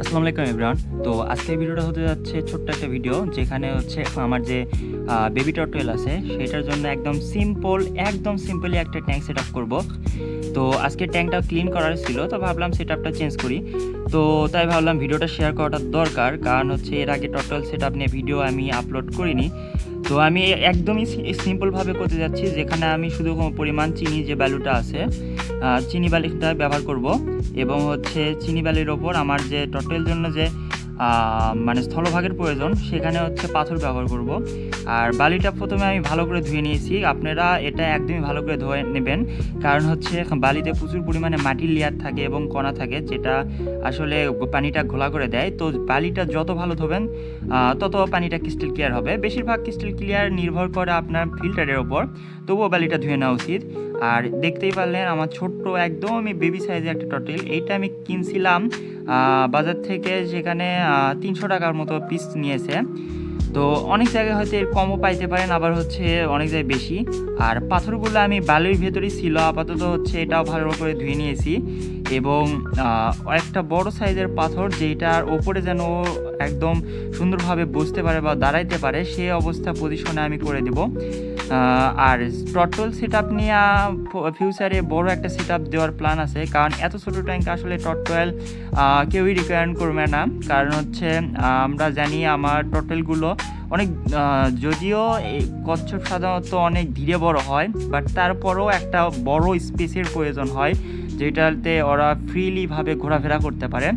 আসসালামু আলাইকুম ইমরান তো আজকের ভিডিওটা হতে যাচ্ছে ছোট্ট একটা ভিডিও যেখানে হচ্ছে আমার যে বেবি টর্টেল আছে, সেটার জন্য একদম সিম্পল একদম সিম্পলি একটা ট্যাঙ্ক সেট আপ করব। তো আজকে ট্যাঙ্কটা ক্লিন করার ছিল, তো ভাবলাম সেট আপটা চেঞ্জ করি। তো তাই ভাবলাম ভিডিওটা শেয়ার করাটা দরকার, কারণ হচ্ছে এর আগে টর্টেল সেট আপ নিয়ে ভিডিও আমি আপলোড করিনি। তো আমি একদমই সিম্পলভাবে করতে যাচ্ছি, যেখানে আমি শুধু পরিমাণ চিনি যে ব্যালুটা আছে চিনি বালিটা ব্যবহার করব এবং হচ্ছে চিনি বালির ওপর আমার যে টোটাল জন্য যে মানে স্থলভাগের প্রয়োজন, সেখানে হচ্ছে পাথর ব্যবহার করব। আর বালিটা প্রথমে আমি ভালো করে ধুয়ে নিয়েছি। আপনারা এটা একদমই ভালো করে ধুয়ে নেবেন। কারণ হচ্ছে বালিতে প্রচুর পরিমাণে মাটির লেয়ার থাকে এবং কণা থাকে, যেটা আসলে পানিটা ঘোলা করে দেয়। তো বালিটা যত ভালো ধোবেন তত পানিটা ক্রিস্টাল ক্লিয়ার হবে। বেশিরভাগ ক্রিস্টাল ক্লিয়ার নির্ভর করে আপনার ফিল্টারের ওপর। তবুও বালিটা ধুয়ে নেওয়া উচিত। আর দেখতেই পারলেন আমার ছোট্ট একদমই বেবি সাইজের একটা টটেল এইটা আমি কিনছিলাম বাজার থেকে যেখানে তিনশো টাকার মতো পিস নিয়েছে। তো অনেক জায়গায় হয়তো এর কমও পাইতে পারেন, আবার হচ্ছে অনেক জায়গায় বেশি। আর পাথরগুলো আমি বালির ভেতরেই ছিল, আপাতত হচ্ছে এটাও ভালো করে ধুয়ে নিয়েছি। এবং একটা বড় সাইজের পাথর যেটার ওপরে যেন একদম সুন্দরভাবে বসতে পারে বা দাঁড়াইতে পারে, সে অবস্থা পজিশনে আমি করে দেব। আর টটল সেট আপ নিয়ে ফিউচারে বড় একটা সেট আপ দেওয়ার প্ল্যান আছে। কারণ এত ছোটো ট্যাঙ্ক আসলে টটল কেউই রিকোয়ার করবে না। কারণ হচ্ছে আমরা জানি আমার টটেলগুলো অনেক যদিও কচ্ছপ সাধারণত অনেক ধীরে বড় হয় বাট তারপরও একটা বড় স্পেসের প্রয়োজন হয়। যেটাতে ওরা ফ্রিলিভাবে ঘোরাফেরা করতে পারে।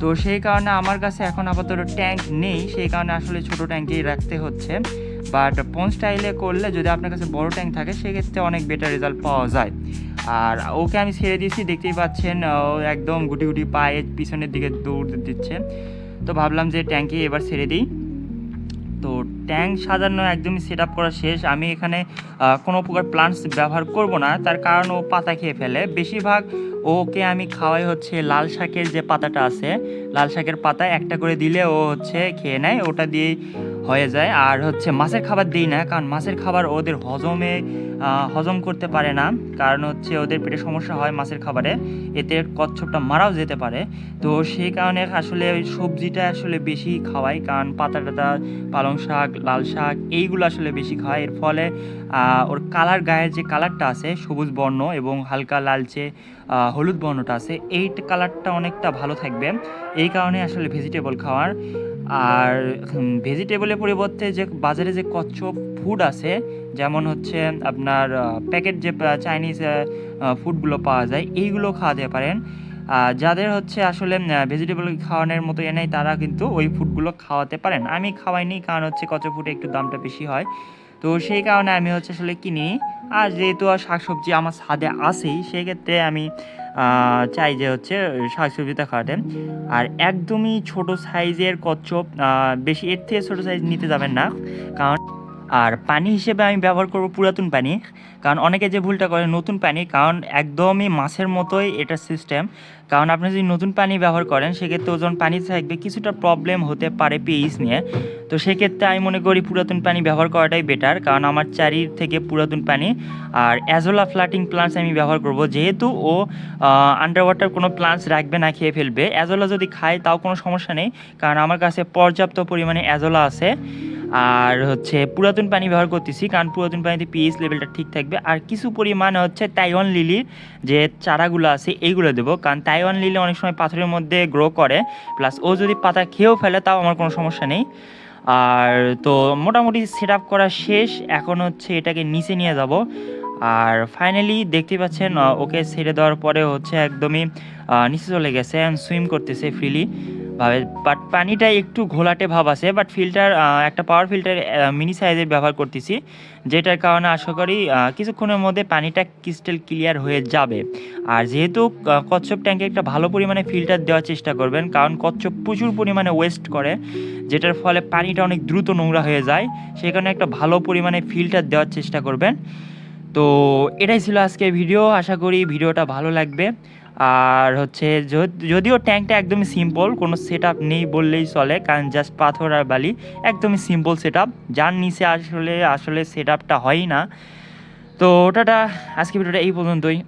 তো সেই কারণে আমার কাছে এখন আপাতত ট্যাঙ্ক নেই, সেই কারণে আসলে ছোট ট্যাঙ্কেই রাখতে হচ্ছে। বাট পন স্টাইলে করলে যদি আপনার কাছে বড় ট্যাঙ্ক থাকে, সেক্ষেত্রে অনেক বেটার রেজাল্ট পাওয়া যায়। আর ওকে আমি ছেড়ে দিয়েছি, দেখতেই পাচ্ছেন একদম গুটি গুটি পায়ে পিছনের দিকে দৌড় দিচ্ছে। তো ভাবলাম যে ট্যাঙ্কে এবার ছেড়ে দিই। তো ট্যাঙ্ক সাজানো একদমই সেট আপ করা শেষ। আমি এখানে কোনো প্রকার প্লান্টস ব্যবহার করব না। তার কারণ ও পাতা খেয়ে ফেলে। বেশিরভাগ ওকে আমি খাওয়াই হচ্ছে লাল শাকের যে পাতাটা আছে, লাল শাকের পাতা একটা করে দিলে ও হচ্ছে খেয়ে নেয়। ওটা দিয়েই হয়ে যায়। আর হচ্ছে মাছের খাবার দিই না, কারণ মাছের খাবার ওদের হজমে হজম করতে পারে না। কারণ হচ্ছে ওদের পেটে সমস্যা হয় মাছের খাবারে। এতে কচ্ছপটা মারাও যেতে পারে। তো সেই কারণে আসলে ওই সবজিটা আসলে বেশি খাওয়াই। কারণ পাতা টাতা পালং শাক লাল শাক, এইগুলো আসলে বেশি খাওয়াই এর ফলে ওর কালার গায়ের যে কালারটা আছে, সবুজ বর্ণ এবং হালকা লালচে হলুদ বর্ণটা আছে, এই কালারটা অনেকটা ভালো থাকবে। এই কারণে আসলে ভেজিটেবল খাওয়ার। আর ভেজিটেবলের পরিবর্তে যে বাজারে যে কচ্ছপ ফুড আছে, যেমন হচ্ছে আপনার প্যাকেট যে চাইনিজ ফুডগুলো পাওয়া যায়, এইগুলো খাওয়াতে পারেন। যাদের হচ্ছে আসলে ভেজিটেবল খাওয়ানোর মতো এ নেই, তারা কিন্তু ওই ফুডগুলো খাওয়াতে পারেন। আমি খাওয়াইনি, কারণ হচ্ছে কচ্ছপ ফুডে একটু দামটা বেশি হয়। তো সেই কারণে আমি হচ্ছে আসলে কিনি। আর যেহেতু শাকসবজি আমার ছাদে আসেই সেক্ষেত্রে আমি চাই যে হচ্ছে শাকসবজিটা খাওয়াতে। আর একদমই ছোট সাইজের কচ্ছপ বেশি, এর থেকে ছোটো সাইজ নিতে যাবেন না। কারণ আর পানি হিসেবে আমি ব্যবহার করব পুরাতন পানি, কারণ অনেকে যে ভুলটা করে নতুন পানি, কারণ একদমই মাছের মতোই এটা সিস্টেম কারণ আপনি যদি নতুন পানি ব্যবহার করেন, সেক্ষেত্রে ওজন পানি থাকবে, কিছুটা প্রবলেম হতে পারে পিএইচ নিয়ে। তো সেক্ষেত্রে আমি মনে করি পুরাতন পানি ব্যবহার করাটাই বেটার কারণ আমার চারির থেকে পুরাতন পানি আর অ্যাজোলা ফ্লাটিং প্লান্টস আমি ব্যবহার করব। যেহেতু ও আন্ডার ওয়াটার কোনো প্লান্টস রাখবে না, খেয়ে ফেলবে। অ্যাজোলা যদি খায়, তাও কোনো সমস্যা নেই, কারণ আমার কাছে পর্যাপ্ত পরিমাণে অ্যাজোলা আছে। আর হচ্ছে পুরাতন পানি ব্যবহার করতেছি, কারণ পুরাতন পানিতে পিএইচ লেভেলটা ঠিক থাকবে। আর কিছু পরিমাণে হচ্ছে তাইওয়ান লিলির যে চারাগুলো আছে, এইগুলো দেবো। কারণ তাইওয়ান লিলি অনেক সময় পাথরের মধ্যে গ্রো করে প্লাস ও যদি পাতা খেয়েও ফেলে, তাও আমার কোনো সমস্যা নেই। আর তো মোটামুটি সেট আপ করা শেষ। এখন হচ্ছে এটাকে নিচে নিয়ে যাব। আর ফাইনালি দেখতে পাচ্ছেন ওকে ছেড়ে দেওয়ার পরে হচ্ছে একদমই নিচে চলে গেছে অ্যান্ড সুইম করতেছে ফ্রিলি বাট পানিটা একটু ঘোলাটে ভাব আছে বাট ফিল্টার একটা পাওয়ার ফিল্টার মিনি সাইজের ব্যবহার করতেছি, যেটার কারণে আশা করি কিছুক্ষণের মধ্যে পানিটা ক্রিস্টাল ক্লিয়ার হয়ে যাবে। আর যেহেতু কচ্ছপ ট্যাঙ্কে একটা ভালো পরিমাণে ফিল্টার দেওয়ার চেষ্টা করবেন, কারণ কচ্ছপ প্রচুর পরিমাণে ওয়েস্ট করে, যেটার ফলে পানিটা অনেক দ্রুত নোংরা হয়ে যায়, সেই কারণে একটা ভালো পরিমাণে ফিল্টার দেওয়ার চেষ্টা করবেন। তো এটাই ছিল আজকে ভিডিও আশা করি ভিডিওটা ভালো লাগবে। আর হচ্ছে যদিও ট্যাঙ্কটা একদমই সিম্পল কোনো সেট নেই বললেই চলে, কারণ জাস্ট পাথর আর বালি, একদমই সিম্পল সেট যার নিচে আসলে আসলে সেট হয়ই না। তো ওটাটা আজকে ভিডিওটা এই পর্যন্তই।